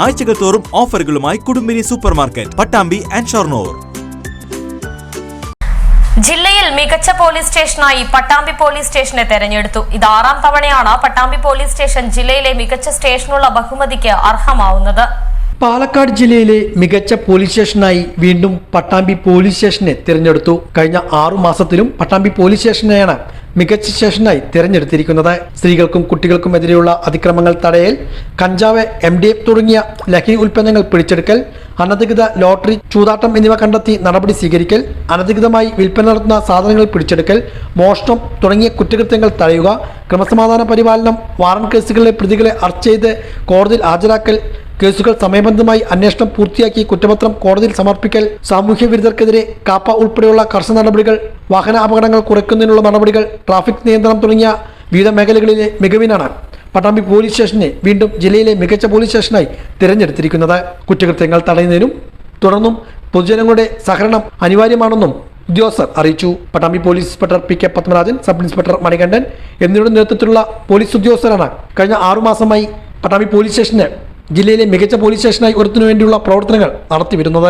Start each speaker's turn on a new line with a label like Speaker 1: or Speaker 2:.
Speaker 1: ആഴ്ചകൾ തോറും ഓഫറുകളുമായി Kudumbini super market Pattambi and Shoranur.
Speaker 2: ജില്ലയിൽ മികച്ച പോലീസ് സ്റ്റേഷനായി പട്ടാമ്പി പോലീസ് സ്റ്റേഷനെ തെരഞ്ഞെടുത്തു. ഇത് ആറാം തവണയാണ് പട്ടാമ്പി പോലീസ് സ്റ്റേഷൻ ജില്ലയിലെ മികച്ച സ്റ്റേഷനുള്ള ബഹുമതിക്ക് അർഹമാവുന്നത്.
Speaker 3: പാലക്കാട് ജില്ലയിലെ മികച്ച പോലീസ് സ്റ്റേഷനായി വീണ്ടും പട്ടാമ്പി പോലീസ് സ്റ്റേഷനെ തിരഞ്ഞെടുത്തു. കഴിഞ്ഞ ആറു മാസത്തിലും പട്ടാമ്പി പോലീസ് സ്റ്റേഷനെയാണ് മികച്ച സ്റ്റേഷനായി തിരഞ്ഞെടുത്തിരിക്കുന്നത് സ്ത്രീകൾക്കും കുട്ടികൾക്കും എതിരെയുള്ള അതിക്രമങ്ങൾ തടയൽ കഞ്ചാവ് എം ഡി എഫ് തുടങ്ങിയ ലഹരി ഉൽപ്പന്നങ്ങൾ പിടിച്ചെടുക്കൽ അനധികൃത ലോട്ടറി ചൂതാട്ടം എന്നിവ കണ്ടെത്തി നടപടി സ്വീകരിക്കൽ അനധികൃതമായി വിൽപ്പന നടത്തുന്ന സാധനങ്ങൾ പിടിച്ചെടുക്കൽ മോഷണം തുടങ്ങിയ കുറ്റകൃത്യങ്ങൾ തടയുക ക്രമസമാധാന പരിപാലനം വാറൻ കേസുകളിലെ പ്രതികളെ അറസ്റ്റ് ചെയ്ത് കോടതിയിൽ ഹാജരാക്കൽ കേസുകൾ സമയബന്ധമായി അന്വേഷണം പൂർത്തിയാക്കി കുറ്റപത്രം കോടതിയിൽ സമർപ്പിക്കൽ സാമൂഹ്യ വിരുദ്ധർക്കെതിരെ കാപ്പ ഉൾപ്പെടെയുള്ള കർശന നടപടികൾ വാഹന അപകടങ്ങൾ കുറയ്ക്കുന്നതിനുള്ള നടപടികൾ ട്രാഫിക് നിയന്ത്രണം തുടങ്ങിയ വിവിധ മേഖലകളിലെ മികവിനാണ് പട്ടാമ്പി പോലീസ് സ്റ്റേഷനെ വീണ്ടും ജില്ലയിലെ മികച്ച പോലീസ് സ്റ്റേഷനായി തിരഞ്ഞെടുത്തിരിക്കുന്നത്. കുറ്റകൃത്യങ്ങൾ തടയുന്നതിനും തുടർന്നും പൊതുജനങ്ങളുടെ സഹകരണം അനിവാര്യമാണെന്നും ഉദ്യോഗസ്ഥർ അറിയിച്ചു. Pattambi police inspector P K Padmarajan sub inspector Manikandan എന്നിവരുടെ നേതൃത്വത്തിലുള്ള പോലീസ് ഉദ്യോഗസ്ഥരാണ് കഴിഞ്ഞ ആറുമാസമായി പട്ടാമ്പി പോലീസ് സ്റ്റേഷന് ജില്ലയിലെ മികച്ച പോലീസ് സ്റ്റേഷനായി ഉയർത്തുന്നതിനു വേണ്ടിയുള്ള പ്രവർത്തനങ്ങൾ നടത്തി വരുന്നത്